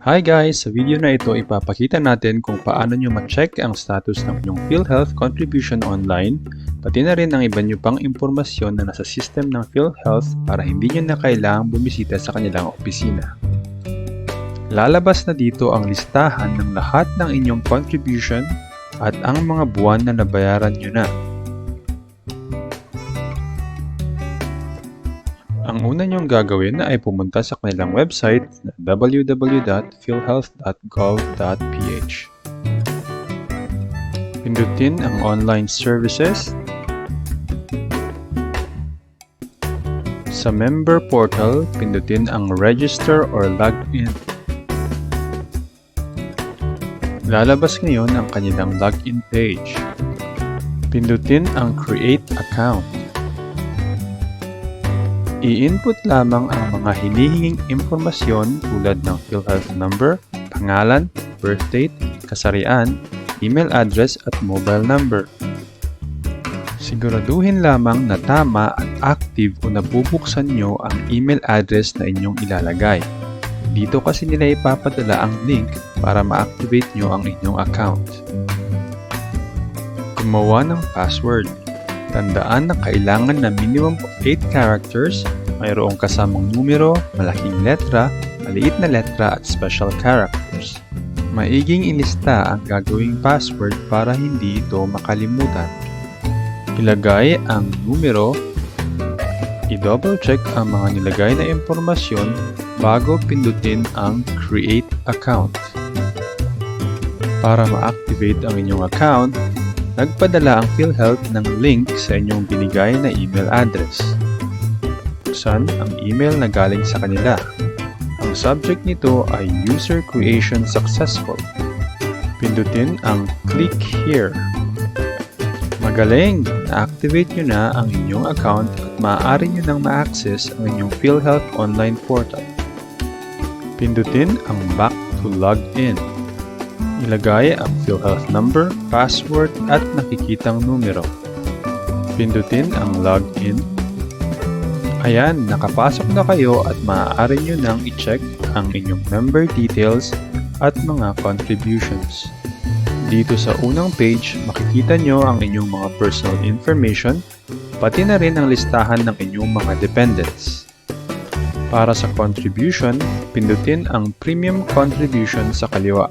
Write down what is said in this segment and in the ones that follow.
Hi guys! Sa video na ito, ipapakita natin kung paano nyo ma-check ang status ng inyong PhilHealth contribution online, pati na rin ang iba nyo pang impormasyon na nasa system ng PhilHealth para hindi nyo na kailangang bumisita sa kanilang opisina. Lalabas na dito ang listahan ng lahat ng inyong contribution at ang mga buwan na nabayaran nyo na. Ang una niyong gagawin ay pumunta sa kanilang website na www.philhealth.gov.ph. Pindutin ang online services. Sa member portal, pindutin ang register or login. Lalabas ngayon ang kanilang login page. Pindutin ang create account. I-input lamang ang mga hinihinging impormasyon tulad ng PhilHealth number, pangalan, birth date, kasarian, email address at mobile number. Siguraduhin lamang na tama at active o nabubuksan nyo ang email address na inyong ilalagay. Dito kasi nila ipapadala ang link para ma-activate nyo ang inyong account. Gumawa ng password. Tandaan na kailangan na minimum of 8 characters, mayroong kasamang numero, malaking letra, maliit na letra at special characters. Maiging ilista ang gagawing password para hindi ito makalimutan. Ilagay ang numero, i-double check ang mga nilagay na impormasyon bago pindutin ang Create Account. Para ma-activate ang inyong account, nagpadala ang PhilHealth ng link sa inyong binigay na email address. Buksan ang email na galing sa kanila. Ang subject nito ay User Creation Successful. Pindutin ang Click Here. Magaling! Na-activate nyo na ang inyong account at maaari nyo nang ma-access ang inyong PhilHealth online portal. Pindutin ang Back to Login. Ilagay ang PhilHealth number, password at nakikitang numero. Pindutin ang Login. Ayan, nakapasok na kayo at maaari nyo nang i-check ang inyong member details at mga contributions. Dito sa unang page, makikita nyo ang inyong mga personal information, pati na rin ang listahan ng inyong mga dependents. Para sa contribution, pindutin ang Premium Contribution sa kaliwa.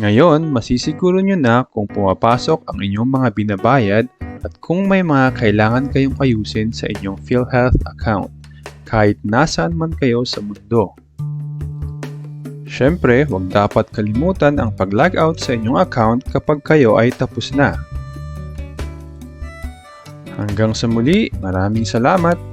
Ngayon, masisiguro nyo na kung pumapasok ang inyong mga binabayad at kung may mga kailangan kayong ayusin sa inyong PhilHealth account kahit nasaan man kayo sa mundo. Siyempre, huwag dapat kalimutan ang pag-log out sa inyong account kapag kayo ay tapos na. Hanggang sa muli, maraming salamat!